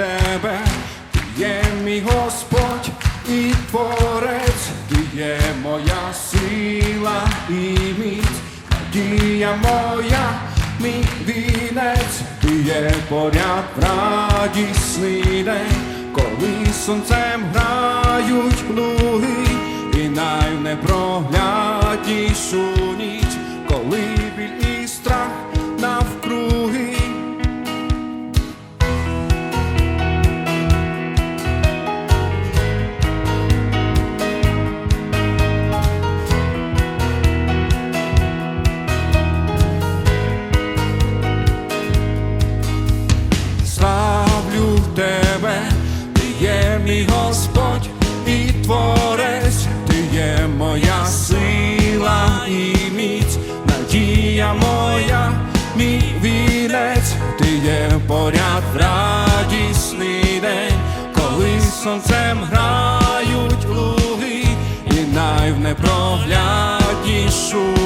тебе, ти є мій Господь і творець, ти є моя сила і міць, надія моя, мій вінець, ти є поряд радісний день, коли сонцем грають луги, і найнепрогляднішу ніч, коли біль творець, ти є моя сила і міць, надія моя, мій вінець, ти є поряд радісний день, коли сонцем грають луги, і найвнепрогляднішу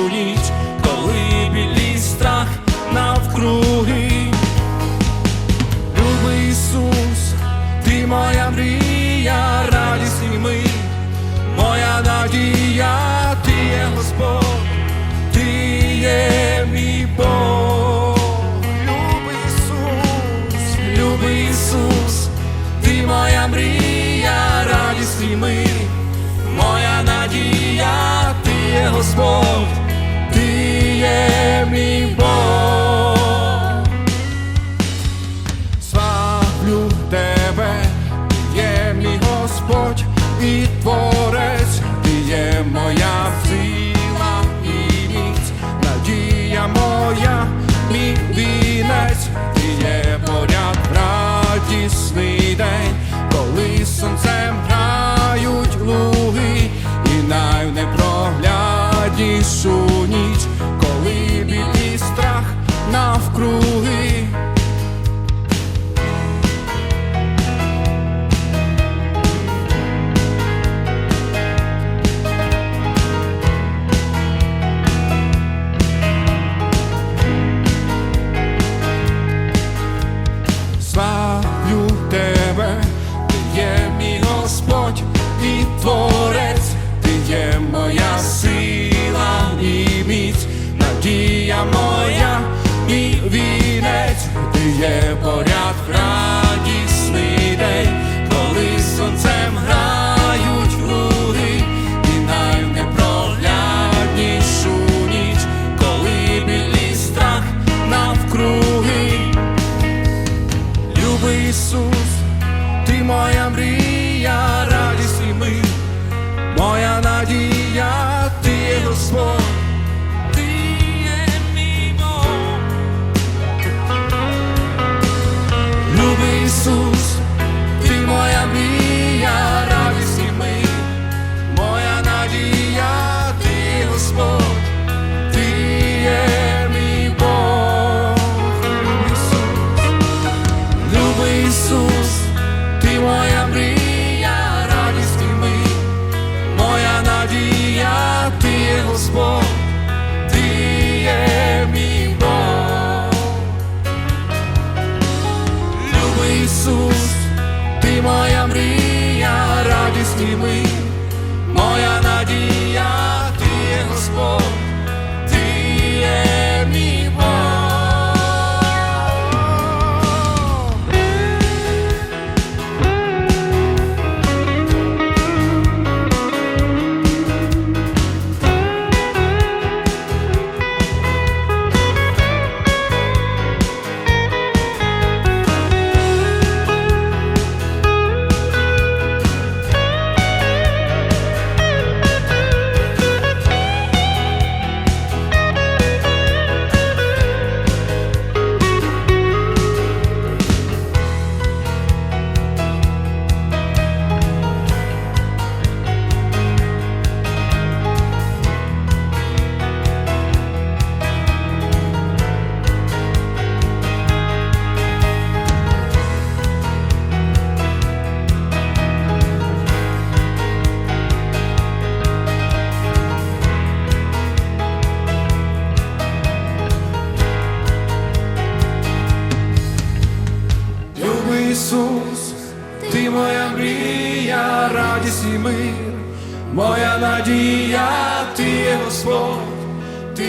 Yeah. Мрія, радість і мир, моя надія, ти є Господь, ти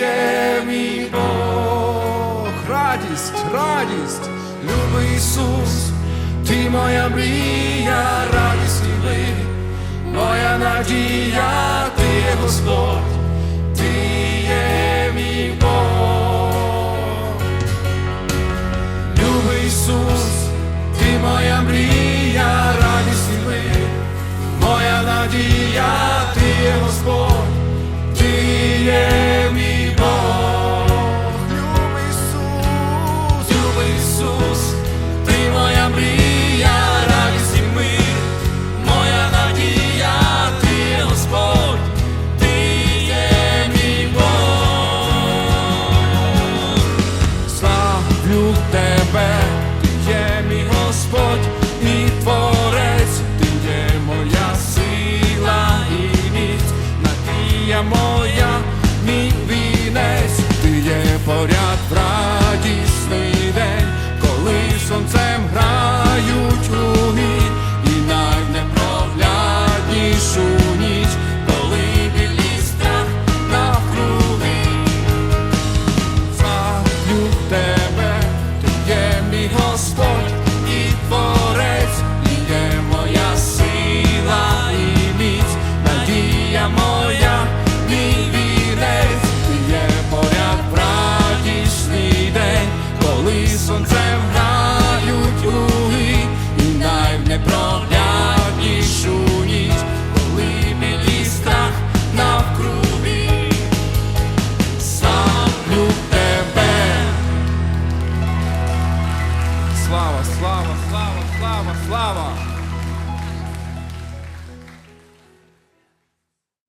є мій Бог, радість, радість, любий Ісус, ти моя мрія, радість і мир, моя надія, ти є Господь, надія, ти Господь, ти є мій Бог. Любий любий Ісус, ти моя мрія, радість моя надія, ти Господь, ти є мій Бог. Славлю тебе, є поряд